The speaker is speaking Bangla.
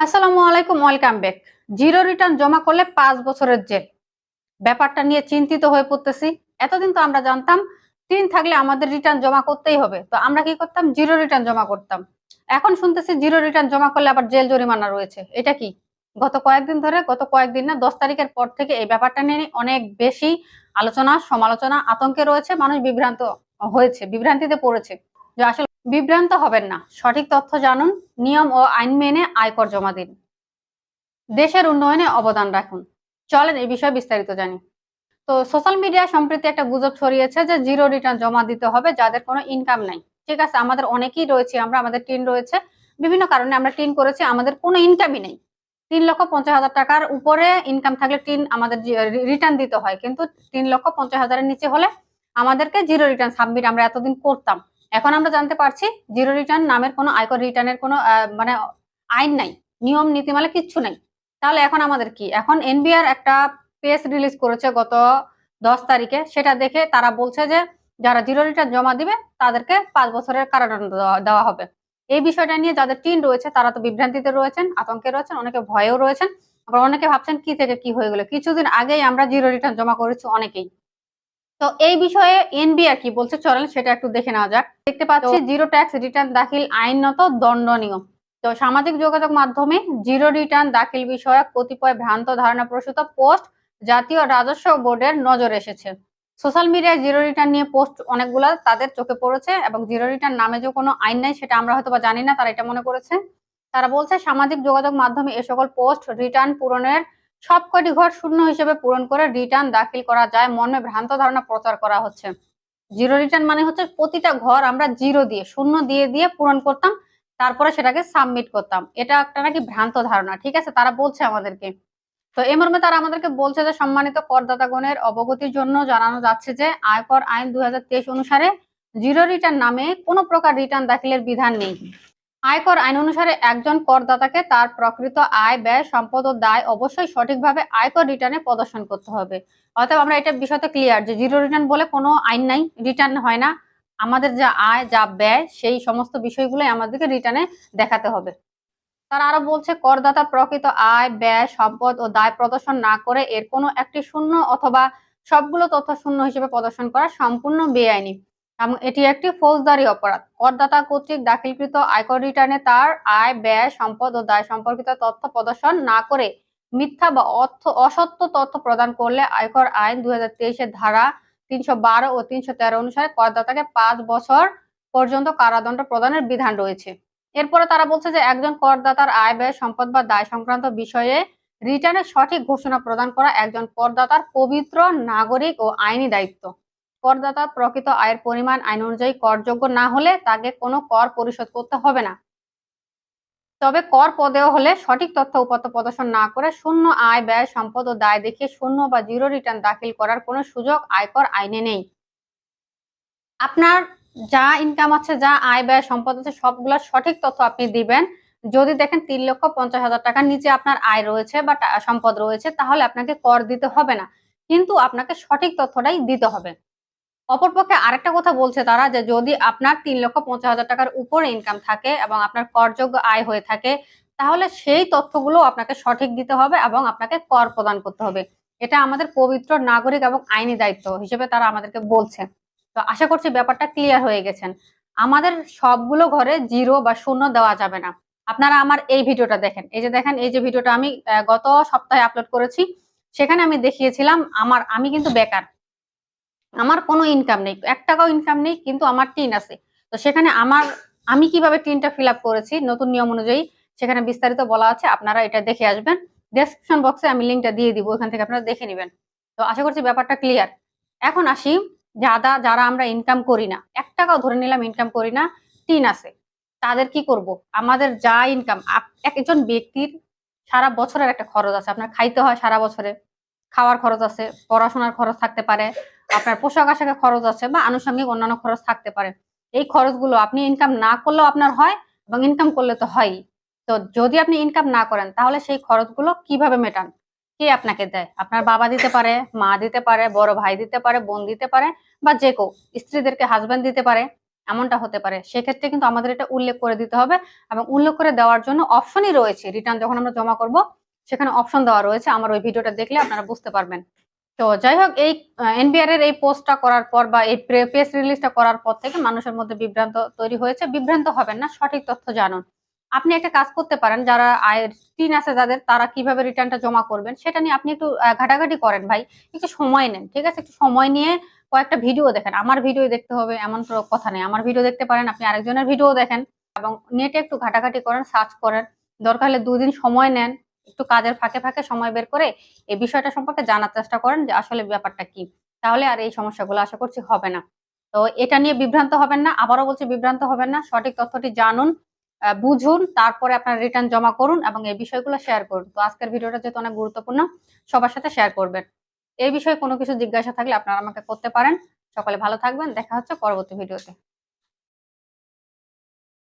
আসসালামু আলাইকুম, ওয়েলকাম ব্যাক। জিরো রিটার্ন জমা করলে পাঁচ বছরের জেল। ব্যাপারটা নিয়ে চিন্তিত হয়ে পড়তেছি। এতদিন তো আমরা জানতাম, তিন থাকলে আমাদের রিটার্ন জমা করতেই হবে। তো আমরা কি করতাম? জিরো রিটার্ন জমা করতাম। এখন শুনতেছি জিরো রিটার্ন জমা করলে আবার জেল জরিমানা রয়েছে। এটা কি? গত কয়েকদিন ধরে, গত কয়েকদিন না, দশ তারিখের পর থেকে এই ব্যাপারটা নিয়ে অনেক বেশি আলোচনা, সমালোচনা, আতঙ্কে রয়েছে, মানুষ বিভ্রান্ত হয়েছে, বিভ্রান্তিতে পড়েছে। যে আসলে বিভ্রান্ত হবেন না। সঠিক তথ্য জানুন, নিয়ম ও আইন মেনে আয়কর জমা দিন। দেশের উন্নয়নে অবদান রাখুন। চলেন এই বিষয়ে বিস্তারিত জানি। তো সোশ্যাল মিডিয়া সম্প্রতি একটা গুজব ছড়িয়েছে যে জিরো রিটার্ন জমা দিতে হবে, যাদের কোনো ইনকাম নাই। ঠিক আছে, আমাদের অনেকেই রয়েছে, আমরা আমাদের টিন রয়েছে। বিভিন্ন কারণে আমরা টিন করেছি, আমাদের কোনো ইনকামই নেই। তিন লক্ষ পঞ্চাশ হাজার টাকার উপরে ইনকাম থাকলে টিন আমাদের রিটার্ন দিতে হয়। কিন্তু তিন লক্ষ পঞ্চাশ হাজারের নিচে হলে আমাদেরকে জিরো রিটার্ন সাবমিট আমরা এতদিন করতাম। এখন আমরা জানতে পারছি জিরো রিটার্ন নামের কোনো আয়কর রিটার্নের কোনো মানে আইন নাই, নিয়ম, নীতিমালা কিচ্ছু নাই। তাহলে এখন আমাদের কি? এখন এনবিআর একটা পেজ রিলিজ করেছে গত দশ তারিখে, সেটা দেখে তারা বলছে যে যারা জিরো রিটার্ন জমা দিবে, তাদেরকে পাঁচ বছরের কারাদণ্ড দেওয়া হবে। এই বিষয়টা নিয়ে যাদের টিন রয়েছে, তারা তো বিভ্রান্তিতে রয়েছেন, আতঙ্কে রয়েছেন, অনেকে ভয়েও রয়েছেন। আবার অনেকে ভাবছেন কি থেকে কি হয়ে গেলো? কিছুদিন আগেই আমরা জিরো রিটার্ন জমা করেছি অনেকেই। তো এই বিষয়ে এনবিআর কি বলছে চলেন সেটা একটু দেখে নেওয়া যাক। দেখতে পাচ্ছি জিরো ট্যাক্স রিটার্ন দাখিল আইনত দণ্ডনীয়। তো সামাজিক যোগাযোগ মাধ্যমে জিরো রিটার্ন দাখিল বিষয়ক কতিপয় ভ্রান্ত ধারণা প্রসূত পোস্ট জাতীয় রাজস্ব বোর্ডের নজর এসেছে। সোশ্যাল মিডিয়ায় জিরো রিটার্ন নিয়ে পোস্ট অনেকগুলো তাদের চোখে পড়েছে এবং জিরো রিটার্ন নামে যে কোনো আইন নাই সেটা আমরা হয়তো বা জানি না তারা এটা মনে করেছে। তারা বলছে সামাজিক যোগাযোগ মাধ্যমে এ সকল পোস্ট রিটার্ন পূরণের সবকটি ঘর শূন্য হিসেবে পূরণ করে রিটার্ন দাখিল করা যায়। মর্মে ভ্রান্ত ধারণা প্রচার করা হচ্ছে। জিরো রিটার্ন মানে হচ্ছে প্রতিটা ঘর আমরা জিরো দিয়ে, শূন্য দিয়ে দিয়ে পূরণ করতাম, তারপরে সেটাকে সাবমিট করতাম। এটা একটা নাকি ভ্রান্ত ধারণা, ঠিক আছে? তারা বলছে আমাদেরকে। তো এই মর্মে তারা আমাদেরকে বলছে যে, সম্মানিত করদাতাগণের অবগতির জন্য জানানো যাচ্ছে যে, আয়কর আইন দুই হাজার তেইশ অনুসারে জিরো রিটার্ন নামে কোনো প্রকার রিটার্ন দাখিলের বিধান নেই। আয়কর আইন অনুসারে একজন করদাতাকে তার প্রকৃত আয়, ব্যয়, সম্পদ ও দায় অবশ্যই সঠিকভাবে আয়কর রিটার্নে প্রদর্শন করতে হবে। অর্থাৎ আমরা এটা বিষয়টা ক্লিয়ার যে জিরো রিটার্ন বলে কোনো আইন নাই রিটার্ন হয় না। আমাদের যা আয়, যা ব্যয়, সেই সমস্ত বিষয়গুলোই আমাদেরকে রিটার্নে দেখাতে হবে। তারা আরও বলছে, করদাতা প্রকৃত আয়, ব্যয়, সম্পদ ও দায় প্রদর্শন না করে এর কোনো একটি শূন্য অথবা সবগুলো তথ্য শূন্য হিসেবে প্রদর্শন করা সম্পূর্ণ বেআইনি। এবং এটি একটি ফৌজদারি অপরাধ। করদাতা কর্তৃক দাখিলকৃত আয়কর রিটার্নে তার আয়, ব্যয়, সম্পদ ও দায় সম্পর্কিত তথ্য প্রদর্শন না করে মিথ্যা বা অর্থ, অসত্য তথ্য প্রদান করলে আয়কর আইন দুই হাজার ধারা তিনশো বারো ও তিনশো তেরো অনুসারে করদাতাকে পাঁচ বছর পর্যন্ত কারাদণ্ড প্রদানের বিধান রয়েছে। এরপরে তারা বলছে যে একজন করদাতার আয়, ব্যয়, সম্পদ বা দায় সংক্রান্ত বিষয়ে রিটার্নের সঠিক ঘোষণা প্রদান করা একজন করদাতার পবিত্র, নাগরিক ও আইনি দায়িত্ব। করদাতার প্রকৃত আয়ের পরিমাণ আইন অনুযায়ী করযোগ্য না হলে তাকে কোনো কর পরিশোধ করতে হবে না। তবে কর পদেয় হলে সঠিক তথ্য উপাত্ত প্রদর্শন না করে শূন্য আয়, ব্যয়, সম্পদ ও দায় দেখিয়ে শূন্য বা জিরো রিটার্ন দাখিল করার কোনো সুযোগ আয়কর আইনে নেই। আপনার যা ইনকাম আছে, যা আয়, ব্যয়, সম্পদ আছে সবগুলোর সঠিক তথ্য আপনি দিবেন। যদি দেখেন তিন লক্ষ পঞ্চাশ হাজার টাকার নিচে আপনার আয় রয়েছে বা সম্পদ রয়েছে, তাহলে আপনাকে কর দিতে হবে না। কিন্তু আপনাকে সঠিক তথ্যটাই দিতে হবে। অপরপক্ষে আরেকটা কথা বলছে তারা যে যদি আপনার তিন লক্ষ পঞ্চাশ হাজার টাকার উপরে ইনকাম থাকে এবং আপনার করযোগ্য আয় হয়ে থাকে, তাহলে সেই তথ্যগুলো আপনাকে সঠিক দিতে হবে এবং আপনাকে কর প্রদান করতে হবে। এটা আমাদের পবিত্র নাগরিক এবং আইনি দায়িত্ব হিসেবে তারা আমাদেরকে বলছে। তো আশা করছি ব্যাপারটা ক্লিয়ার হয়ে গেছেন। আমাদের সবগুলো ঘরে জিরো বা শূন্য দেওয়া যাবে না। আপনারা আমার এই ভিডিওটা দেখেন। এই যে দেখেন, এই যে ভিডিওটা আমি গত সপ্তাহে আপলোড করেছি, সেখানে আমি দেখিয়েছিলাম, আমার, আমি কিন্তু বেকার। আমার কোনো ইনকাম নেই, এক টাকাও ইনকাম নেই, কিন্তু আমার টিন আছে। তো সেখানে আমার, আমি কীভাবে টিনটা ফিল আপ করেছি, নতুন নিয়ম অনুযায়ী সেখানে বিস্তারিত বলা আছে, আপনারা এটা দেখে আসবেন। ডেসক্রিপশন বক্সে আমি লিঙ্কটা দিয়ে দিব, ওখান থেকে আপনারা দেখে নেবেন। তো আশা করছি ব্যাপারটা ক্লিয়ার এখন আসি যারা যারা আমরা ইনকাম করি না, এক টাকাও ধরে নিলাম ইনকাম করি না টিন আছে। তাদের কি করব? আমাদের যা ইনকাম একজন ব্যক্তির সারা বছরের একটা খরচ আছে। আপনার খাইতে হয় সারা বছরে, খাওয়ার খরচ আছে, পড়াশোনার খরচ থাকতে পারে আপনার পোশাক আশাকের খরচ আছে বা আনুষঙ্গিক অন্যান্য খরচ থাকতে পারে। এই খরচগুলো আপনি ইনকাম না করলেও আপনার হয় এবং ইনকাম করলে তো হয়ই। তো যদি আপনি ইনকাম না করেন, তাহলে সেই খরচগুলো কীভাবে মেটান? কে আপনাকে দেয়? আপনার বাবা দিতে পারে, মা দিতে পারে, বড় ভাই দিতে পারে, বোন দিতে পারে বা যে কেউ, স্ত্রীদেরকে হাজবেন্ড দিতে পারে, এমনটা হতে পারে। সেক্ষেত্রে কিন্তু আমাদের এটা উল্লেখ করে দিতে হবে এবং উল্লেখ করে দেওয়ার জন্য অপশনই রয়েছে। রিটার্ন যখন আমরা জমা করব, সেখানে অপশন দেওয়া রয়েছে। আমার ওই ভিডিওটা দেখলে আপনারা বুঝতে পারবেন। তো যাই হোক এই এনবিআর এর এই পোস্টটা করার পর বা এই প্রেস রিলিজটা করার পর থেকে মানুষের মধ্যে বিভ্রান্ত তৈরি হয়েছে। বিভ্রান্ত হবেন না, সঠিক তথ্য জানুন। আপনি একটা কাজ করতে পারেন, যারা আয়ের টিন আছে যাদের তারা কীভাবে রিটার্নটা জমা করবেন সেটা নিয়ে আপনি একটু ঘাটাঘাটি করেন ভাই। একটু সময় নেন, ঠিক আছে? একটু সময় নিয়ে কয়েকটা ভিডিও দেখেন। আমার ভিডিও দেখতে হবে, এমন কথা নেই। আমার ভিডিও দেখতে পারেন, আপনি আরেকজনের ভিডিও দেখেন এবং নেটে একটু ঘাটাঘাটি করেন সার্চ করেন। দরকার হলে দুদিন সময় নেন। একটু কাজের ফাঁকে ফাঁকে সময় বের করে এই বিষয়টা সম্পর্কে জানার চেষ্টা করেন যে আসলে ব্যাপারটা কি। তাহলে আর এই সমস্যাগুলো আশা করছি হবে না। তো এটা নিয়ে বিভ্রান্ত হবেন না, আবারও বলছি বিভ্রান্ত হবেন না, সঠিক তথ্যটি জানুন বুঝুন, তারপরে আপনার রিটার্ন জমা করুন এবং এই বিষয়গুলো শেয়ার করুন। তো আজকের ভিডিওটা যেহেতু অনেক গুরুত্বপূর্ণ, সবার সাথে শেয়ার করবেন। এই বিষয়ে কোনো কিছু জিজ্ঞাসা থাকলে আপনারা আমাকে করতে পারেন। সকলে ভালো থাকবেন, দেখা হচ্ছে পরবর্তী ভিডিওতে।